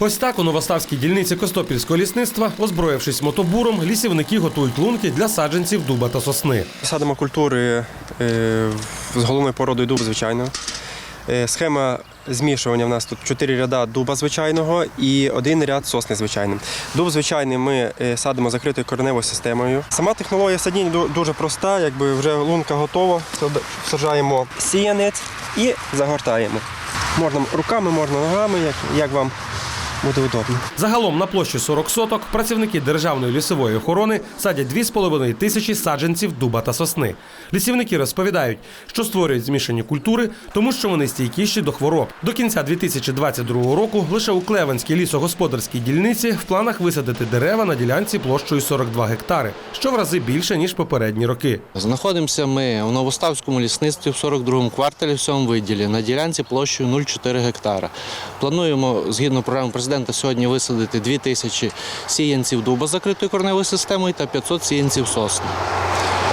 Ось так у Новоставській дільниці Костопільського лісництва, озброївшись мотобуром, лісівники готують лунки для саджанців дуба та сосни. Садимо культури е, з головною породою дуб, звичайно. Е, Схема змішування в нас тут чотири ряда дуба звичайного і один ряд сосни звичайним. Дуб звичайний ми е, садимо закритою кореневою системою. Сама технологія садіння дуже проста, якби вже лунка готова, сад- саджаємо сіянець і загортаємо. Можна руками, можна ногами, як, як вам буде удобно. Загалом на площі 40 соток працівники Державної лісової охорони садять 2,5 тисячі саджанців дуба та сосни. Лісівники розповідають, що створюють змішані культури, тому що вони стійкіші до хвороб. До кінця 2022 року лише у Клевенській лісогосподарській дільниці в планах висадити дерева на ділянці площею 42 гектари, що в рази більше ніж попередні роки. Знаходимося ми у Новоставському лісництві в 42-му кварталі в цьому виділі на ділянці площею 0,4 гектара. Плануємо згідно програми президента сьогодні висадити 2 тисячі сіянців дуба з закритою корневою системою та 500 сіянців сосни.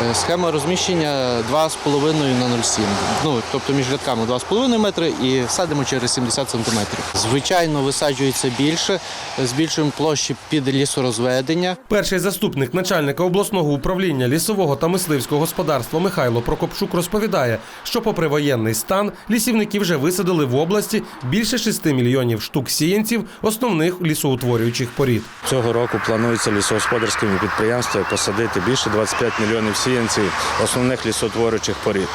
Е, Схема розміщення 2,5 на 0,7. Ну, тобто між рядками 2,5 метри і садимо через 70 сантиметрів. Звичайно, висаджується більше, збільшуємо площі під лісорозведення. Перший заступник начальника обласного управління лісового та мисливського господарства Михайло Прокопчук розповідає, що попри воєнний стан лісівники вже висадили в області більше 6 мільйонів штук сіянців основних лісоутворюючих порід. Цього року планується лісогосподарськими підприємствами посадити більше 25 мільйонів сіянців основних лісотворючих порід.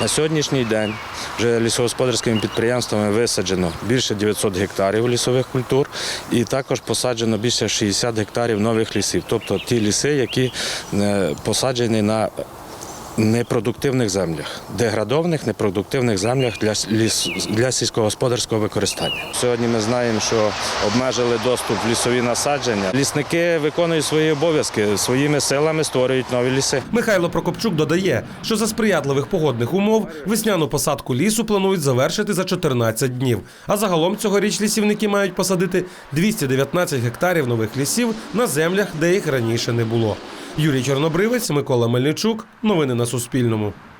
На сьогоднішній день вже лісогосподарськими підприємствами висаджено більше 900 гектарів лісових культур і також посаджено більше 60 гектарів нових лісів, тобто ті ліси, які е, посаджені на непродуктивних землях, деградованих непродуктивних землях для, ліс, для сільськогосподарського використання. Сьогодні ми знаємо, що обмежили доступ в лісові насадження. Лісники виконують свої обов'язки, своїми силами створюють нові ліси. Михайло Прокопчук додає, що за сприятливих погодних умов весняну посадку лісу планують завершити за 14 днів. А загалом цьогоріч лісівники мають посадити 219 гектарів нових лісів на землях, де їх раніше не було. Юрій Чорнобривець, Микола Мельничук. Новини на Суспільному.